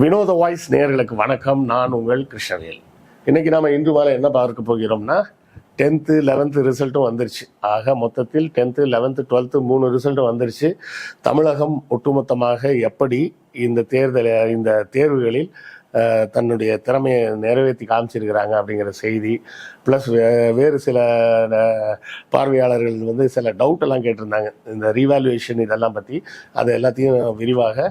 வினோத வாய்ஸ் நேர்களுக்கு வணக்கம். நான் உங்கள் கிருஷ்ணவேல். இன்னைக்கு நாம இன்று மாலை என்ன பார்க்க போகிறோம்னா டென்த்து லெவன்த்து ரிசல்ட்டும் வந்துருச்சு. ஆக மொத்தத்தில் டென்த்து லெவன்த்து டுவெல்த்து மூணு ரிசல்ட்டும் வந்துருச்சு. தமிழகம் ஒட்டுமொத்தமாக எப்படி இந்த தேர்தல் இந்த தேர்வுகளில் தன்னுடைய திறமையை நிறைவேற்றி காமிச்சிருக்கிறாங்க அப்படிங்கிற செய்தி ப்ளஸ் வேறு சில பார்வையாளர்கள் வந்து சில டவுட் எல்லாம் கேட்டிருந்தாங்க. இந்த ரீவால்யூவேஷன் இதெல்லாம் பற்றி அது எல்லாத்தையும் விரிவாக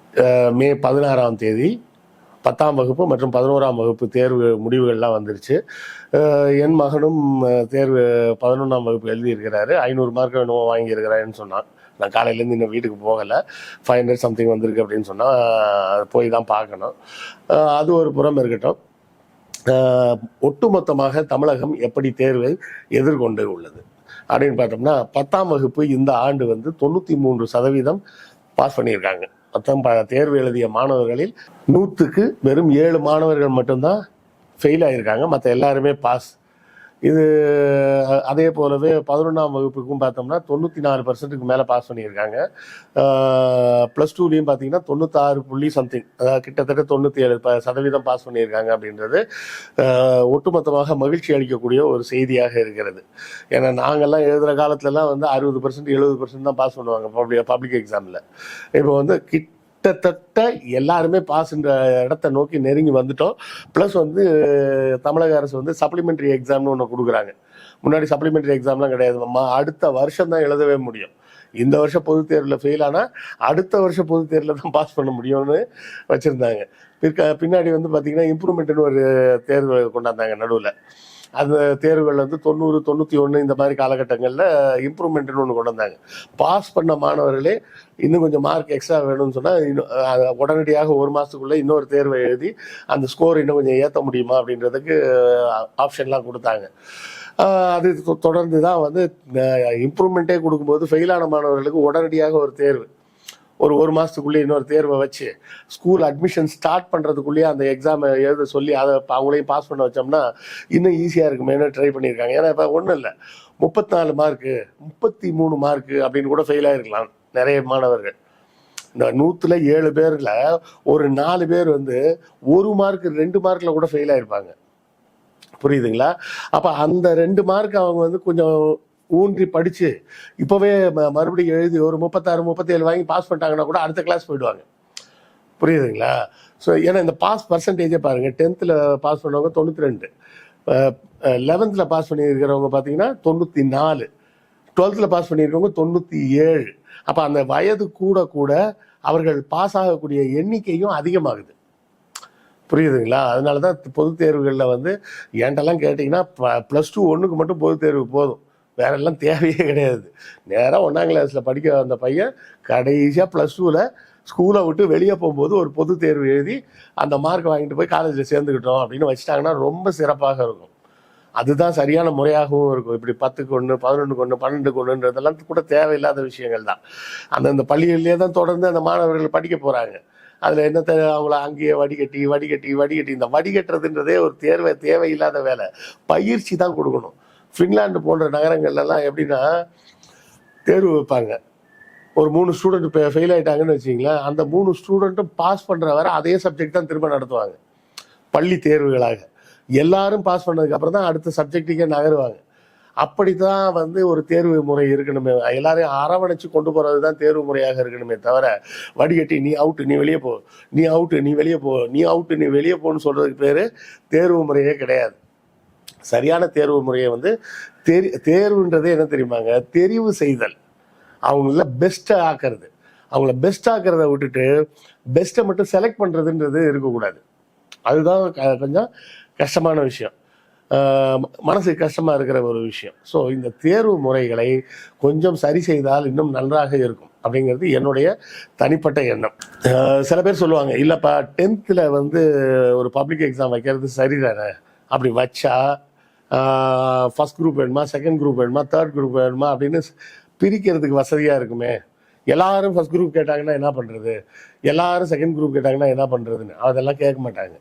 மே பதினாறாம் தேதி பத்தாம் வகுப்பு மற்றும் பதினோராம் வகுப்பு தேர்வு முடிவுகள்லாம் வந்துருச்சு. என் மகனும் தேர்வு பதினொன்றாம் வகுப்பு எழுதியிருக்கிறாரு. ஐநூறு மார்க் என்னவோ வாங்கியிருக்கிறாருன்னு சொன்னான். நான் காலையிலேருந்து இன்னும் வீட்டுக்கு போகலை. ஃபைவ் ஹண்ட்ரட் சம்திங் வந்திருக்கு அப்படின்னு சொன்னால் போய் தான் பார்க்கணும். அது ஒரு புறம் இருக்கட்டும். ஒட்டுமொத்தமாக தமிழகம் எப்படி தேர்வை எதிர்கொண்டு உள்ளது? அப்படின்னு பார்த்தோம்னா பத்தாம் வகுப்பு இந்த ஆண்டு வந்து தொண்ணூற்றி மூன்று சதவீதம் பாஸ் பண்ணியிருக்காங்க. மொத்தம் ப- தேர்வு எழுதிய மாணவர்களில் நூற்றுக்கு வெறும் ஏழு மாணவர்கள் மட்டும்தான் ஃபெயில் ஆகியிருக்காங்க மற்ற எல்லாருமே பாஸ் இது அதே போலவே பதினொன்றாம் வகுப்புக்கும் பார்த்தோம்னா தொண்ணூற்றி நாலு பர்சன்ட்டுக்கு மேலே பாஸ் பண்ணியிருக்காங்க. ப்ளஸ் டூலையும் பார்த்தீங்கன்னா தொண்ணூத்தாறு புள்ளி சம்திங் அதாவது கிட்டத்தட்ட தொண்ணூற்றி ஏழு ப சதவீதம் பாஸ் பண்ணியிருக்காங்க அப்படின்றது ஒட்டுமொத்தமாக மகிழ்ச்சி அளிக்கக்கூடிய ஒரு செய்தியாக இருக்கிறது. ஏன்னா நாங்கள்லாம் எழுதுகிற காலத்துலலாம் வந்து அறுபது பர்சன்ட் எழுபது பர்சன்ட் தான் பாஸ் பண்ணுவாங்க பப்ளிக் பப்ளிக் எக்ஸாமில் இப்போ வந்து கிட் கிட்டத்தட்ட எல்லாருமே பாஸ்ன்ற இடத்த நோக்கி நெருங்கி வந்துட்டோம். ப்ளஸ் வந்து தமிழக அரசு வந்து சப்ளிமெண்ட்ரி எக்ஸாம்னு ஒன்று கொடுக்குறாங்க. முன்னாடி சப்ளிமெண்ட்ரி எக்ஸாம்லாம் கிடையாது. அம்மா அடுத்த வருஷம் தான் எழுதவே முடியும். இந்த வருஷம் பொதுத் தேர்வில் ஃபெயில் ஆனால் அடுத்த வருஷம் பொதுத் தேர்வில் தான் பாஸ் பண்ண முடியும்னு வச்சுருந்தாங்க. பிற்க பின்னாடி வந்து பார்த்திங்கன்னா இம்ப்ரூவ்மெண்ட்னு ஒரு தேர்வு கொண்டாந்தாங்க நடுவில். அந்த தேர்வுகள் வந்து தொண்ணூறு தொண்ணூற்றி ஒன்று இந்த மாதிரி காலகட்டங்களில் இம்ப்ரூவ்மெண்ட்னு ஒன்று கொண்டு வந்தாங்க. பாஸ் பண்ண மாணவர்களே இன்னும் கொஞ்சம் மார்க் எக்ஸ்ட்ரா வேணும்னு சொன்னால் இன்னும் உடனடியாக ஒரு மாதத்துக்குள்ளே இன்னொரு தேர்வை எழுதி அந்த ஸ்கோர் இன்னும் கொஞ்சம் ஏற்ற முடியுமா அப்படின்றதுக்கு ஆப்ஷன்லாம் கொடுத்தாங்க. அது தொ- தொடர்ந்து தான் வந்து இம்ப்ரூவ்மெண்ட்டே கொடுக்கும்போது ஃபெயிலான மாணவர்களுக்கு உடனடியாக ஒரு தேர்வு. ஒரு ஒரு மாதத்துக்குள்ளே இன்னொரு தேர்வை வச்சு ஸ்கூல் அட்மிஷன் ஸ்டார்ட் பண்ணுறதுக்குள்ளேயே அந்த எக்ஸாமை எழுத சொல்லி அதை அவங்களையும் பாஸ் பண்ண வச்சோம்னா இன்னும் ஈஸியாக இருக்குமேனு ட்ரை பண்ணியிருக்காங்க. ஏன்னா இப்போ ஒன்றும் இல்லை. முப்பத்தி நாலு மார்க்கு முப்பத்தி மூணு மார்க்கு அப்படின்னு கூட ஃபெயில் ஆகிருக்கலாம் நிறைய மாணவர்கள். இந்த நூற்றுல ஏழு பேரில் ஒரு நாலு பேர் வந்து ஒரு மார்க் ரெண்டு மார்க்கில் கூட ஃபெயில் ஆகிருப்பாங்க புரியுதுங்களா? அப்போ அந்த ரெண்டு மார்க் அவங்க வந்து கொஞ்சம் ஊன்றி படித்து இப்போவே ம- மறுபடியும் எழுதி ஒரு முப்பத்தாறு முப்பத்தேழு வாங்கி பாஸ் பண்ணிட்டாங்கன்னா கூட அடுத்த கிளாஸ் போயிடுவாங்க. புரியுதுங்களா? ஸோ ஏன்னா இந்த பாஸ் பர்சன்டேஜே பாருங்கள் டென்த்தில் பாஸ் பண்ணவங்க தொண்ணூற்றி ரெண்டு லெவன்த்தில் பாஸ் பண்ணியிருக்கிறவங்க பார்த்தீங்கன்னா தொண்ணூற்றி நாலு டுவெல்த்தில் பாஸ் பண்ணியிருக்கவங்க தொண்ணூற்றி ஏழு அப்போ அந்த வயது கூட கூட அவர்கள் பாஸ் ஆகக்கூடிய எண்ணிக்கையும் அதிகமாகுது. புரியுதுங்களா? அதனால தான் பொதுத் தேர்வுகளில் வந்து என்கிட்டலாம் கேட்டிங்கன்னா ப்ளஸ் டூ ஒன்றுக்கு மட்டும் பொதுத் தேர்வு போதும். வேற எல்லாம் தேவையே கிடையாது. நேராக ஒன்றாம் கிளாஸில் படிக்க வந்த பையன் கடைசியாக ப்ளஸ் டூவில் ஸ்கூலை விட்டு வெளியே போகும்போது ஒரு பொதுத் தேர்வு எழுதி அந்த மார்க் வாங்கிட்டு போய் காலேஜில் சேர்ந்துக்கிட்டோம் அப்படின்னு வச்சுட்டாங்கன்னா ரொம்ப சிறப்பாக இருக்கும். அதுதான் சரியான முறையாகவும் இருக்கும். இப்படி பத்துக்கு ஒன்று பதினொன்றுக்கு ஒன்று பன்னெண்டுக்கு ஒன்றுன்றதெல்லாம் கூட தேவையில்லாத விஷயங்கள் தான். அந்தந்த பள்ளிகளிலே தான் தொடர்ந்து அந்த மாணவர்கள் படிக்க போகிறாங்க அதில் என்ன அவங்கள அங்கேயே வடிகட்டி வடிகட்டி வடிகட்டி இந்த வடிகட்டுறதுன்றதே ஒரு தேர்வை தேவையில்லாத வேலை. பயிற்சி தான் கொடுக்கணும். ஃபின்லாந்து போன்ற நகரங்கள்லாம் எப்படின்னா தேர்வு வைப்பாங்க. ஒரு மூணு ஸ்டூடெண்ட் இப்போ ஃபெயில் ஆயிட்டாங்கன்னு வச்சிங்களேன் அந்த மூணு ஸ்டூடெண்ட்டும் பாஸ் பண்ணுற வரை அதே சப்ஜெக்ட் தான் திரும்ப நடத்துவாங்க. பள்ளி தேர்வுகளாக. எல்லாரும் பாஸ் பண்ணதுக்கப்புறம் தான் அடுத்த சப்ஜெக்ட்டுக்கே நகருவாங்க. அப்படி தான் வந்து ஒரு தேர்வு முறை இருக்கணுமே. எல்லாரையும் அரவணைச்சு கொண்டு போகிறது தான் தேர்வு முறையாக இருக்கணுமே தவிர வடிகட்டி நீ அவுட்டு நீ வெளியே போ. நீ அவுட்டு நீ வெளியே போ. நீ அவுட்டு நீ வெளியே போன்னு சொல்கிறதுக்கு பேர் தேர்வு முறையே கிடையாது. சரியான தேர்வு முறையை வந்து தெரி தேர்வுன்றதே என்ன தெரியுமாங்க? தெரிவு செய்தல். அவங்கள பெஸ்ட்டை ஆக்கிறது. அவங்கள பெஸ்ட் ஆக்கிறத விட்டுட்டு பெஸ்ட்டை மட்டும் செலக்ட் பண்ணுறதுன்றது இருக்கக்கூடாது. அதுதான் க- கொஞ்சம் கஷ்டமான விஷயம். மனசுக்கு கஷ்டமாக இருக்கிற ஒரு விஷயம். ஸோ இந்த தேர்வு முறைகளை கொஞ்சம் சரி செய்தால் இன்னும் நன்றாக இருக்கும் அப்படிங்கிறது என்னுடைய தனிப்பட்ட எண்ணம். சில பேர் சொல்லுவாங்க இல்லைப்பா டென்த்தில் வந்து ஒரு பப்ளிக் எக்ஸாம் வைக்கிறது சரிதானே? அப்படி வச்சா ஃபர்ஸ்ட் குரூப் வேணுமா செகண்ட் குரூப் வேணுமா தேர்ட் குரூப் வேணுமா அப்படின்னு பிரிக்கிறதுக்கு வசதியாக இருக்குமே. எல்லாரும் ஃபர்ஸ்ட் குரூப் கேட்டாங்கன்னா என்ன பண்ணுறது எல்லாரும் செகண்ட் குரூப் கேட்டாங்கன்னா என்ன பண்ணுறதுன்னு அதெல்லாம் கேட்க மாட்டாங்க.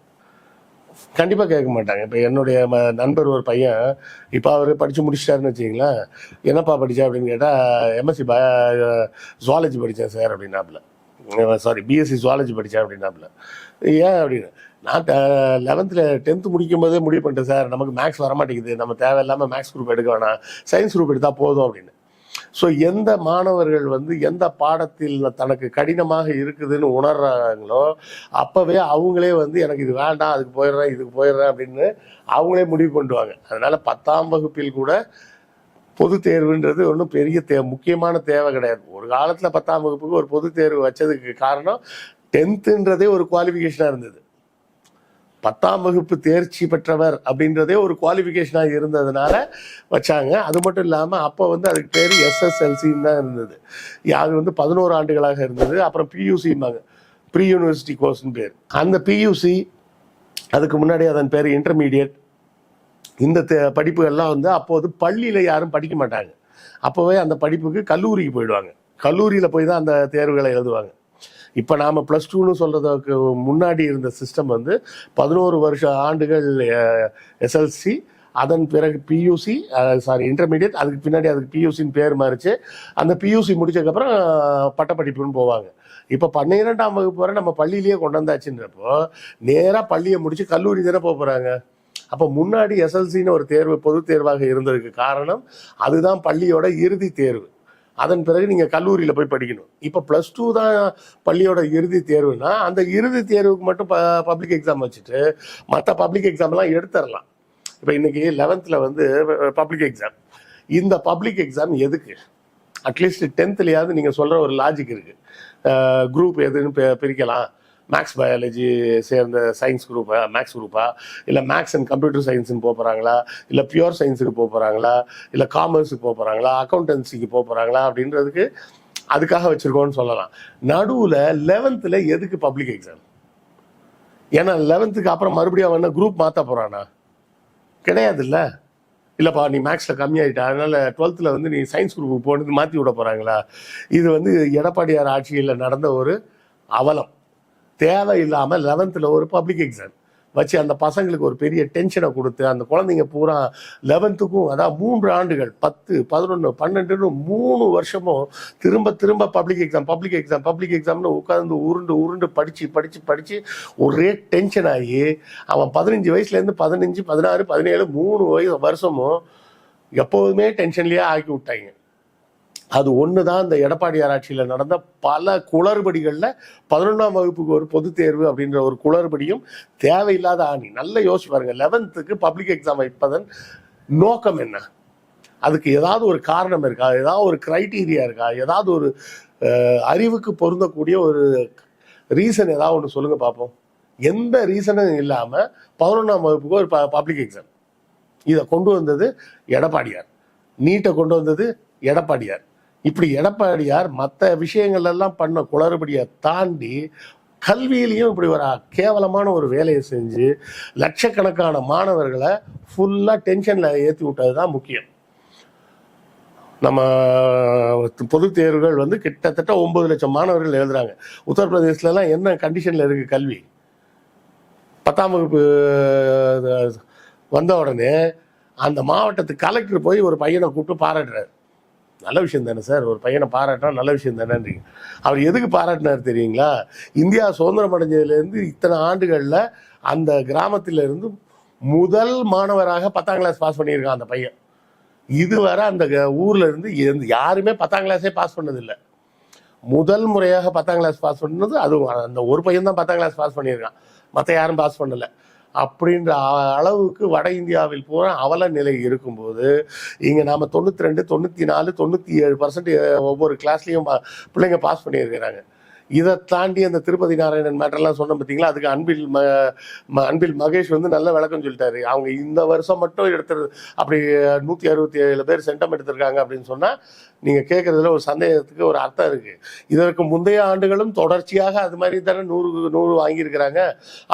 கண்டிப்பாக கேட்க மாட்டாங்க. இப்போ என்னுடைய ம- நண்பர் ஒரு பையன் இப்போ அவர் படித்து முடிச்சிட்டாருன்னு வச்சிங்களேன் என்னப்பா படித்தா அப்படின்னு கேட்டால் எம்எஸ்சி பய ஜுவாலஜி படித்தேன் சார் அப்படின்னாப்புல. சாரி பிஎஸ்சி ஜுவாலஜி படித்தேன் அப்படின்னாப்புல. ஏன் அப்படின்னு? நான் லெவன்த்தில் டென்த்து முடிக்கும் போதே முடிவு பண்ணிட்டேன் சார் நமக்கு மேக்ஸ் வர மாட்டேங்குது நம்ம தேவையில்லாமல் மேக்ஸ் குரூப் எடுக்க வேணாம். சயின்ஸ் குரூப் எடுத்தால் போதும் அப்படின்னு. ஸோ எந்த மாணவர்கள் வந்து எந்த பாடத்தில் தனக்கு கடினமாக இருக்குதுன்னு உணர்றாங்களோ அப்போவே அவங்களே வந்து எனக்கு இது வேண்டாம் அதுக்கு போயிடுறேன் இதுக்கு போயிடுறேன் அப்படின்னு அவங்களே முடிவு பண்ணுவாங்க அதனால் பத்தாம் வகுப்பில் கூட பொது தேர்வுன்றது ஒன்றும் பெரிய தே முக்கியமான தேவை கிடையாது. ஒரு காலத்தில் பத்தாம் வகுப்புக்கு ஒரு பொது தேர்வு வச்சதுக்கு காரணம் டென்த்துன்றதே ஒரு குவாலிஃபிகேஷனாக இருந்தது. பத்தாம் வகுப்பு தேர்ச்சி பெற்றவர் அப்படின்றதே ஒரு குவாலிஃபிகேஷனாக இருந்ததுனால வச்சாங்க. அது மட்டும் இல்லாமல் அப்போ வந்து அதுக்கு பேர் எஸ்எஸ்எல்சின்னு தான் இருந்தது. அது வந்து பதினோரு ஆண்டுகளாக இருந்தது. அப்புறம் பியூசிம்பாங்க ப்ரீ யூனிவர்சிட்டி கோர்ஸ்னு பேர். அந்த பியூசி அதுக்கு முன்னாடி அதன் பேர் இன்டர்மீடியட் இந்த தே- படிப்புகள்லாம் வந்து அப்போது பள்ளியில் யாரும் படிக்க மாட்டாங்க. அப்போவே அந்த படிப்புக்கு கல்லூரிக்கு போயிடுவாங்க. கல்லூரியில் போய் தான் அந்த தேர்வுகளை எழுதுவாங்க. இப்போ நாம் ப்ளஸ் டூன்னு சொல்கிறதுக்கு முன்னாடி இருந்த சிஸ்டம் வந்து பதினோரு வருஷ ஆண்டுகள் எஸ்எல்சி அதன் பிறகு பியூசி சாரி இன்டர்மீடியட் அதுக்கு பின்னாடி அதுக்கு பியூசின்னு பேர் மாறிச்சு. அந்த பியூசி முடிச்சதுக்கப்புறம் பட்டப்படிப்புன்னு போவாங்க. இப்போ பன்னிரெண்டாம் வகுப்பு வரை நம்ம பள்ளியிலேயே கொண்டு வந்தாச்சுன்றப்போ நேராக பள்ளியை முடிச்சு கல்லூரி தானே போக போகிறாங்க அப்போ முன்னாடி எஸ்எல்சின்னு ஒரு தேர்வு பொது தேர்வாக இருந்ததுக்கு காரணம் அதுதான் பள்ளியோட இறுதி தேர்வு. அதன் பிறகு நீங்கள் கல்லூரியில் போய் படிக்கணும். இப்போ ப்ளஸ் டூ தான் பள்ளியோட இறுதி தேர்வுனா அந்த இறுதி தேர்வுக்கு மட்டும் ப பப்ளிக் எக்ஸாம் வச்சுட்டு மற்ற பப்ளிக் எக்ஸாம்லாம் எடுத்துடலாம் இப்போ இன்றைக்கி லெவன்த்தில் வந்து பப்ளிக் எக்ஸாம் இந்த பப்ளிக் எக்ஸாம் எதுக்கு? அட்லீஸ்ட் டென்த்துலையாவது நீங்கள் சொல்கிற ஒரு லாஜிக் இருக்குது குரூப் எதுன்னு பிரிக்கலாம். மேக்ஸ் பயாலஜி சேர்ந்த சயின்ஸ் குரூப்பா மேக்ஸ் குரூப்பா இல்லை மேக்ஸ் அண்ட் கம்ப்யூட்டர் சயின்ஸ்னு போக போகிறாங்களா இல்லை பியூர் சயின்ஸுக்கு போக போகிறாங்களா இல்லை காமர்ஸுக்கு போக போகிறாங்களா அக்கௌண்டன்சிக்கு போக போகிறாங்களா அப்படின்றதுக்கு அதுக்காக வச்சுருக்கோன்னு சொல்லலாம். நடுவில் லெவன்த்தில் எதுக்கு பப்ளிக் எக்ஸாம் ஏன்னா லெவன்த்துக்கு அப்புறம் மறுபடியும் அவன் குரூப் மாற்ற போகிறானா கிடையாதுல்ல. இல்லைப்பா நீ மேக்ஸில் கம்மியாயிட்ட. அதனால் டுவெல்த்தில் வந்து நீ சயின்ஸ் குரூப்புக்கு போனது மாற்றி விட போகிறாங்களா இது வந்து எடப்பாடியார் ஆட்சியில் நடந்த ஒரு அவலம். தேவையில்லாமல் லெவன்த்தில் ஒரு பப்ளிக் எக்ஸாம் வச்சு அந்த பசங்களுக்கு ஒரு பெரிய டென்ஷனை கொடுத்து அந்த குழந்தைங்க பூரா லெவன்த்துக்கும் அதாவது மூன்று ஆண்டுகள் பத்து பதினொன்று பன்னெண்டுன்னு மூணு வருஷமும் திரும்ப திரும்ப public exam public exam public எக்ஸாம்னு உட்காந்து உருண்டு உருண்டு படித்து படித்து படித்து ஒரே டென்ஷன் ஆகி அவன் பதினஞ்சு வயசுலேருந்து பதினஞ்சு பதினாறு பதினேழு மூணு வயசு வருஷமும் எப்போதுமே டென்ஷன்லேயே ஆக்கி விட்டாங்க. அது ஒன்று தான் இந்த எடப்பாடியார் ஆட்சியில் நடந்த பல குளறுபடிகளில் பதினொன்றாம் வகுப்புக்கு ஒரு பொதுத் தேர்வு அப்படின்ற ஒரு குளறுபடியும் தேவையில்லாத ஆணி. நல்ல யோசிச்சு பாருங்க. லெவன்த்துக்கு பப்ளிக் எக்ஸாம் வைப்பதன் நோக்கம் என்ன? அதுக்கு ஏதாவது ஒரு காரணம் இருக்கா? ஏதாவது ஒரு க்ரைட்டீரியா இருக்கா? ஏதாவது ஒரு அறிவுக்கு பொருந்தக்கூடிய ஒரு ரீசன் ஏதாவது ஒன்று சொல்லுங்க பார்ப்போம் எந்த ரீசனும் இல்லாமல் பதினொன்றாம் வகுப்புக்கு ஒரு பப்ளிக் எக்ஸாம் இதை கொண்டு வந்தது எடப்பாடியார். நீட்டை கொண்டு வந்தது எடப்பாடியார். இப்படி எடப்பாடியார் மற்ற விஷயங்கள் எல்லாம் பண்ண குளறுபடியை தாண்டி கல்வியிலையும் இப்படி ஒரு கேவலமான ஒரு வேலையை செஞ்சு லட்சக்கணக்கான மாணவர்களை ஃபுல்லாக டென்ஷனில் ஏற்றி விட்டது தான் முக்கியம். நம்ம பொது தேர்வுகள் வந்து கிட்டத்தட்ட ஒன்பது லட்சம் மாணவர்கள் எழுதுறாங்க. உத்தரப்பிரதேசத்துலலாம் என்ன கண்டிஷனில் இருக்குது கல்வி? பத்தாம் வகுப்பு வந்த உடனே அந்த மாவட்டத்து கலெக்டர் போய் ஒரு பையனை கூப்பிட்டு பாராட்டுறாரு. நல்ல விஷயம் தானே சார்? ஒரு பையனை பாராட்டினா நல்ல விஷயம் தானேன்றீங்க. அவர் எதுக்கு பாராட்டினார் தெரியுங்களா? இந்தியா சுதந்திரம் அடைஞ்சதுலேருந்து இத்தனை ஆண்டுகளில் அந்த கிராமத்திலிருந்து முதல் மாணவராக பத்தாம் கிளாஸ் பாஸ் பண்ணியிருக்கான் அந்த பையன். இதுவரை அந்த க- இருந்து எந்த- யாருமே பத்தாம் கிளாஸே பாஸ் பண்ணதில்லை. முதல் முறையாக பத்தாம் கிளாஸ் பாஸ் பண்ணது அதுவும் அந்த ஒரு பையன் தான் பத்தாம் கிளாஸ் பாஸ் பண்ணியிருக்கான். மற்ற யாரும் பாஸ் பண்ணலை. அப்படின்ற அளவுக்கு வட இந்தியாவில் பூரா அவல நிலை இருக்கும்போது இங்கே நாம் தொண்ணூற்றி ரெண்டு தொண்ணூற்றி நாலு தொண்ணூற்றி ஏழு பர்சன்ட் ஒவ்வொரு கிளாஸ்லேயும் பிள்ளைங்க பாஸ் பண்ணியிருக்கிறாங்க. இதை தாண்டி அந்த திருப்பதி நாராயணன் மேட்டர்லாம் சொன்னோம் பார்த்தீங்களா? அதுக்கு அன்பில் ம ம- அன்பில் மகேஷ் வந்து நல்ல விளக்கம் சொல்லிட்டாரு. அவங்க இந்த வருஷம் மட்டும் எடுத்துரு அப்படி நூற்றி அறுபத்தி ஏழு பேர் சென்டம் எடுத்திருக்காங்க அப்படின்னு சொன்னால் நீங்கள் கேட்குறதுல ஒரு சந்தேகத்துக்கு ஒரு அர்த்தம் இருக்குது இதற்கு முந்தைய ஆண்டுகளும் தொடர்ச்சியாக அது மாதிரி தானே நூறு நூறு வாங்கியிருக்கிறாங்க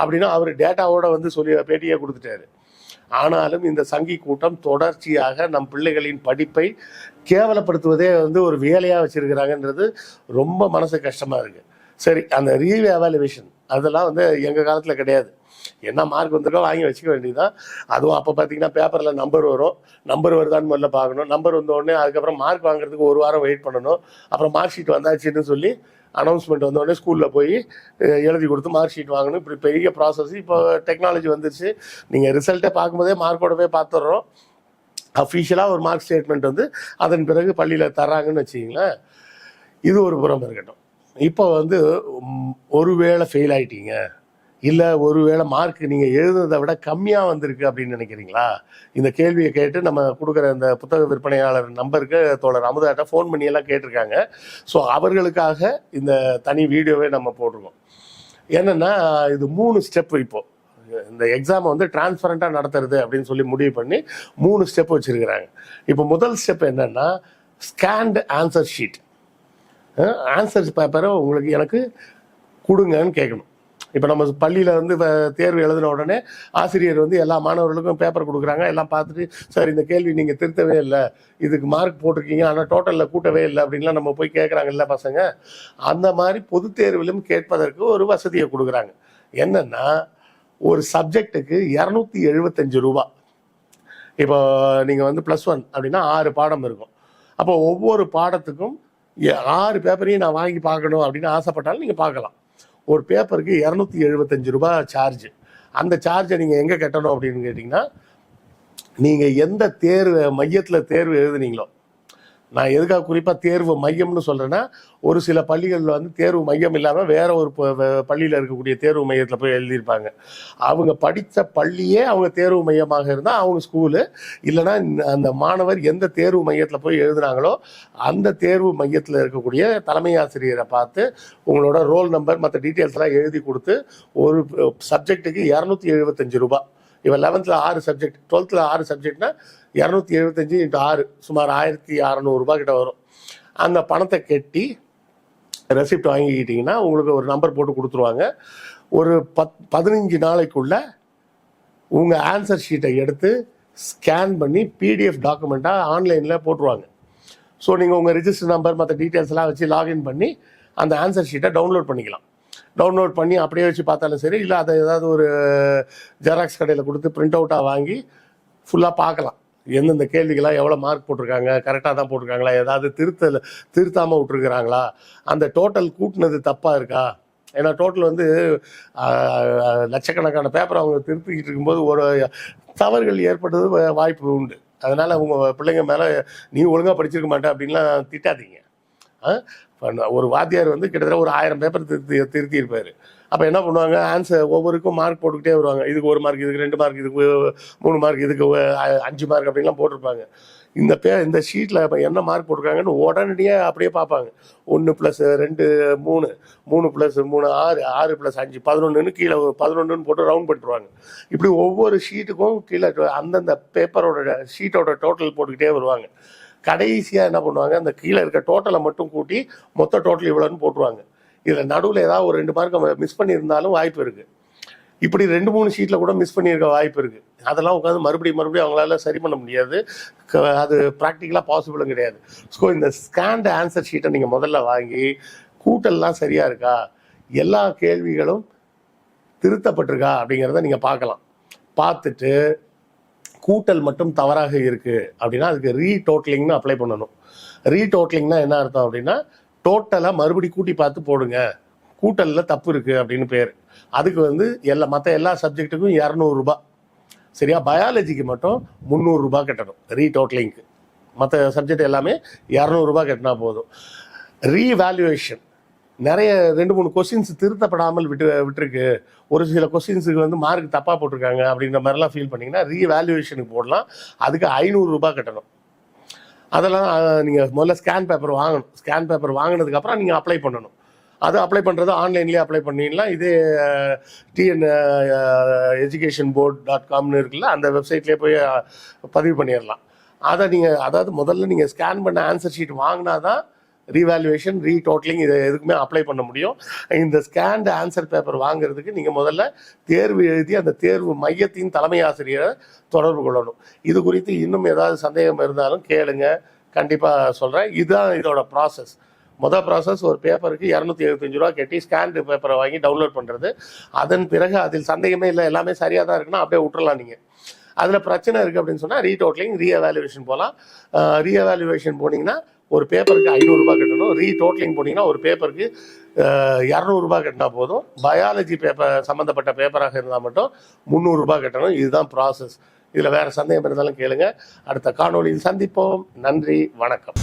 அப்படின்னா அவர் டேட்டாவோட வந்து சொல்லி பேட்டியே கொடுத்துட்டாரு. ஆனாலும் இந்த சங்கி கூட்டம் தொடர்ச்சியாக நம் பிள்ளைகளின் படிப்பை கேவலப்படுத்துவதே வந்து ஒரு வேலையாக வச்சிருக்கிறாங்கன்றது ரொம்ப மனசு கஷ்டமாக இருக்குது சரி அந்த ரீ எவாலுவேஷன் அதெல்லாம் வந்து எங்கள் காலத்தில் கிடையாது. என்ன மார்க் வந்திருக்கோ வாங்கி வச்சுக்க வேண்டியதுதான். அதுவும் அப்போ பார்த்தீங்கன்னா பேப்பரில் நம்பர் வரும். நம்பர் வருதான்னு முதல்ல பார்க்கணும். நம்பர் வந்த உடனே அதுக்கப்புறம் மார்க் வாங்குறதுக்கு ஒரு வாரம் வெயிட் பண்ணணும். அப்புறம் மார்க் ஷீட் வந்தாச்சுன்னு சொல்லி அனௌன்ஸ்மெண்ட் வந்தோடனே ஸ்கூலில் போய் எழுதி கொடுத்து மார்க் ஷீட் வாங்கணும். இப்படி பெரிய ப்ராசஸ் இப்போ டெக்னாலஜி வந்துருச்சு. நீங்கள் ரிசல்ட்டை பார்க்கும்போதே மார்க்கோட போய் பார்த்துட்றோம். அஃபீஷியலாக ஒரு மார்க் ஸ்டேட்மெண்ட் வந்து அதன் பிறகு பள்ளியில் தராங்கன்னு வச்சிங்களேன் இது ஒரு புறம் இருக்கட்டும். இப்போ வந்து ஒருவேளை ஃபெயில் ஆயிட்டீங்க இல்லை ஒருவேளை மார்க் நீங்கள் எழுதுனதை விட கம்மியாக வந்திருக்கு அப்படின்னு நினைக்கிறீங்களா? இந்த கேள்வியை கேட்டு நம்ம கொடுக்குற இந்த புத்தக விற்பனையாளர் நம்பருக்கு தோழர் அமுதாட்ட ஃபோன் பண்ணி எல்லாம் கேட்டிருக்காங்க. ஸோ அவர்களுக்காக இந்த தனி வீடியோவே நம்ம போட்டிருக்கோம். என்னென்னா இது மூணு ஸ்டெப் இப்போது இந்த எக்ஸாமை வந்து டிரான்ஸ்பரண்ட்டாக நடத்துறது அப்படின்னு சொல்லி முடிவு பண்ணி மூணு ஸ்டெப் வச்சுருக்கிறாங்க. இப்போ முதல் ஸ்டெப் என்னென்னா ஸ்கேண்ட் ஆன்சர் ஷீட் ஆன்சர்ஸ் பேப்பரை உங்களுக்கு எனக்கு கொடுங்கன்னு கேட்கணும். இப்போ நம்ம பள்ளியில் வந்து தேர்வு எழுதின உடனே ஆசிரியர் வந்து எல்லா மாணவர்களுக்கும் பேப்பர் கொடுக்குறாங்க. எல்லாம் பார்த்துட்டு சார் இந்த கேள்வி நீங்கள் திருத்தவே இல்லை. இதுக்கு மார்க் போட்டிருக்கீங்க. ஆனால் டோட்டலில் கூட்டவே இல்லை. அப்படின்லாம் நம்ம போய் கேட்குறாங்கல்ல பசங்க. அந்த மாதிரி பொது தேர்விலும் கேட்பதற்கு ஒரு வசதியை கொடுக்குறாங்க. என்னென்னா ஒரு சப்ஜெக்ட்டுக்கு இரநூத்தி எழுபத்தஞ்சு ரூபா. இப்போ நீங்கள் வந்து ப்ளஸ் ஒன் அப்படின்னா ஆறு பாடம் இருக்கும். அப்போ ஒவ்வொரு பாடத்துக்கும் ஆறு பேப்பரையும் நான் வாங்கி பார்க்கணும் அப்படின்னு ஆசைப்பட்டாலும் நீங்கள் பார்க்கலாம். ஒரு பேப்பருக்கு இரநூத்தி எழுபத்தஞ்சு ரூபாய் சார்ஜ் அந்த சார்ஜை நீங்கள் எங்கே கட்டணும் அப்படின்னு கேட்டிங்கன்னா நீங்கள் எந்த தேர்வு மையத்தில் தேர்வு எழுதுனீங்களோ நான் எதுக்காக குறிப்பாக தேர்வு மையம்னு சொல்கிறேன்னா ஒரு சில பள்ளிகளில் வந்து தேர்வு மையம் இல்லாமல் வேற ஒரு பள்ளியில் இருக்கக்கூடிய தேர்வு மையத்தில் போய் எழுதியிருப்பாங்க. அவங்க படித்த பள்ளியே அவங்க தேர்வு மையமாக இருந்தால் அவங்க ஸ்கூலு. இல்லைன்னா அந்த மாணவர் எந்த தேர்வு மையத்தில் போய் எழுதுனாங்களோ அந்த தேர்வு மையத்தில் இருக்கக்கூடிய தலைமை ஆசிரியரை பார்த்து உங்களோட ரோல் நம்பர் மற்ற டீட்டெயில்ஸ்லாம் எழுதி கொடுத்து ஒரு சப்ஜெக்ட்டுக்கு இரநூத்தி எழுபத்தஞ்சு ரூபாய். இவன் லெவன்த்தில் ஆறு சப்ஜெக்ட் டுவெல்த்தில் ஆறு சப்ஜெக்ட்னா இரநூத்தி எழுபத்தஞ்சு இன்ட்டு ஆறு சுமார் ஆயிரத்தி அறநூறுபா கிட்ட வரும். அந்த பணத்தை கட்டி ரெசிப்ட் வாங்கிக்கிட்டிங்கன்னா உங்களுக்கு ஒரு நம்பர் போட்டு கொடுத்துருவாங்க. ஒரு பத் பதினஞ்சு நாளைக்குள்ள உங்கள் ஆன்சர் ஷீட்டை எடுத்து ஸ்கேன் பண்ணி பிடிஎஃப் டாக்குமெண்ட்டாக ஆன்லைனில் போட்டுருவாங்க. ஸோ நீங்கள் உங்கள் ரிஜிஸ்டர் நம்பர் மற்ற டீட்டெயில்ஸ்லாம் வச்சு லாகின் பண்ணி அந்த ஆன்சர் ஷீட்டை டவுன்லோட் பண்ணிக்கலாம். டவுன்லோட் பண்ணி அப்படியே வச்சு பார்த்தாலும் சரி இல்லை அதை ஏதாவது ஒரு ஜெராக்ஸ் கடையில் கொடுத்து பிரிண்ட் அவுட்டாக வாங்கி ஃபுல்லாக பார்க்கலாம். எந்தெந்த கேள்விகளாக எவ்வளோ மார்க் போட்டிருக்காங்க கரெக்டாக தான் போட்டிருக்காங்களா ஏதாவது திருத்தல் திருத்தாமல் விட்டுருக்குறாங்களா அந்த டோட்டல் கூட்டினது தப்பாக இருக்கா? ஏன்னா டோட்டல் வந்து லட்சக்கணக்கான பேப்பர் அவங்க திருத்திக்கிட்டு இருக்கும்போது ஒரு தவறுகள் ஏற்பட்டது வாய்ப்பு உண்டு. அதனால் உங்கள் பிள்ளைங்க மேலே நீ ஒழுங்காக படிச்சிருக்க மாட்டேன் அப்படின்லாம் திட்டாதீங்க. ஒரு வாத்தியார் வந்து கிட்டத்தட்ட ஒரு ஆயிரம் பேப்பர் திருத்தி திருத்தியிருப்பார். அப்போ என்ன பண்ணுவாங்க? ஆன்சர் ஒவ்வொருக்கும் மார்க் போட்டுக்கிட்டே வருவாங்க. இதுக்கு ஒரு மார்க் இதுக்கு ரெண்டு மார்க் இதுக்கு மூணு மார்க் இதுக்கு அஞ்சு மார்க் அப்படின்லாம் போட்டிருப்பாங்க. இந்த பே இந்த ஷீட்டில் இப்போ என்ன மார்க் போட்டிருக்காங்கன்னு உடனடியாக அப்படியே பார்ப்பாங்க. ஒன்று ப்ளஸ் ரெண்டு மூணு. மூணு ப்ளஸ் மூணு ஆறு. ஆறு ப்ளஸ் அஞ்சு. பதினொன்றுன்னு கீழே பதினொன்றுன்னு போட்டு ரவுண்ட் பண்ணிட்டுருவாங்க. இப்படி ஒவ்வொரு ஷீட்டுக்கும் கீழே அந்தந்த பேப்பரோட ஷீட்டோட டோட்டல் போட்டுக்கிட்டே வருவாங்க. கடைசியாக என்ன பண்ணுவாங்க அந்த கீழே இருக்க டோட்டலை மட்டும் கூட்டி மொத்த டோட்டல் இவ்வளோன்னு போட்டுருவாங்க. இதில் நடுவில் ஏதாவது ஒரு ரெண்டு மார்க் மிஸ் பண்ணியிருந்தாலும் வாய்ப்பு இருக்குது இப்படி ரெண்டு மூணு ஷீட்டில் கூட மிஸ் பண்ணியிருக்க வாய்ப்பு இருக்குது அதெல்லாம் உட்காந்து மறுபடியும் மறுபடியும் அவங்களால சரி பண்ண முடியாது. க- அது ப்ராக்டிக்கலாக பாசிபிளும் கிடையாது. ஸோ இந்த ஸ்கேண்ட் ஆன்சர் ஷீட்டை நீங்கள் முதல்ல வாங்கி கூட்டல்லாம் சரியாக இருக்கா? எல்லா கேள்விகளும் திருத்தப்பட்டிருக்கா? அப்படிங்கிறத நீங்கள் பார்க்கலாம். பார்த்துட்டு கூட்டல் மட்டும் தவறாக இருக்கு அப்படின்னா அதுக்கு ரீடோட்டலிங்னு அப்ளை பண்ணணும். ரீடோட்டலிங்னா என்ன அர்த்தம் அப்படின்னா டோட்டலாக மறுபடி கூட்டி பார்த்து போடுங்க. கூட்டலில் தப்பு இருக்கு அப்படின்னு பேர். அதுக்கு வந்து எல்லா மற்ற எல்லா சப்ஜெக்ட்டுக்கும் இரநூறுபா சரியா? பயாலஜிக்கு மட்டும் முந்நூறுரூபா கட்டணும் ரீடோட்டலிங்க்கு மற்ற சப்ஜெக்ட் எல்லாமே இரநூறுபா கட்டினா போதும். ரீவேல்யூவேஷன் நிறைய ரெண்டு மூணு கொஸ்டின்ஸ் திருத்தப்படாமல் விட்டு விட்டுருக்கு. ஒரு சில கொஸ்டின்ஸுக்கு வந்து மார்க் தப்பாக போட்டிருக்காங்க அப்படின்ற மாதிரிலாம் ஃபீல் பண்ணீங்கன்னா ரீவேல்யூவேஷனுக்கு போடலாம். அதுக்கு ஐநூறு ரூபாய் கட்டணும். அதெல்லாம் நீங்கள் முதல்ல ஸ்கேன் பேப்பர் வாங்கணும். ஸ்கேன் பேப்பர் வாங்கினதுக்கப்புறம் நீங்கள் அப்ளை பண்ணணும். அது அப்ளை பண்ணுறது ஆன்லைன்லேயே அப்ளை பண்ணிடலாம் இதே டிஎன் எஜுகேஷன் போர்ட் டாட் காம்னு இருக்குல்ல அந்த வெப்சைட்லேயே போய் பதிவு பண்ணிடலாம். அதை நீங்கள் அதாவது முதல்ல நீங்கள் ஸ்கேன் பண்ண ஆன்சர் ஷீட் வாங்கினா தான் ரீவேல்யூவேஷன் ரீடோட்டலிங் இது எதுக்குமே அப்ளை பண்ண முடியும். இந்த ஸ்கேண்ட் ஆன்சர் பேப்பர் வாங்குறதுக்கு நீங்கள் முதல்ல தேர்வு எழுதி அந்த தேர்வு மையத்தின் தலைமை ஆசிரியரை தொடர்பு கொள்ளணும். இது குறித்து இன்னும் ஏதாவது சந்தேகம் இருந்தாலும் கேளுங்க. கண்டிப்பாக சொல்கிறேன் இதுதான் இதோட ப்ராசஸ் மொதல் ப்ராசஸ் ஒரு பேப்பருக்கு இரநூத்தி எழுபத்தஞ்சு ரூபா கட்டி ஸ்கேண்டு பேப்பரை வாங்கி டவுன்லோட் பண்ணுறது அதன் பிறகு அதில் சந்தேகமே இல்லை. எல்லாமே சரியாக தான் இருக்குன்னா அப்படியே விட்டுறலாம் நீங்கள் அதில் பிரச்சனை இருக்குது அப்படின்னு சொன்னால் ரீடோட்டலிங் ரீஎவாலுவேஷன் போகலாம் ரீஎவாலுவேஷன் போனீங்கன்னா ஒரு பேப்பருக்கு ஐநூறுரூபா கட்டணும். ரீ டோட்டலிங் போனீங்கன்னா ஒரு பேப்பருக்கு இரநூறுபா கட்டினா போதும். பயாலஜி பேப்பர் சம்மந்தப்பட்ட பேப்பராக இருந்தால் மட்டும் முந்நூறுரூபா கட்டணும். இதுதான் ப்ராசஸ் இதில் வேறு சந்தேகம் இருந்தாலும் கேளுங்க. அடுத்த காணொலியில் சந்திப்போம். நன்றி. வணக்கம்.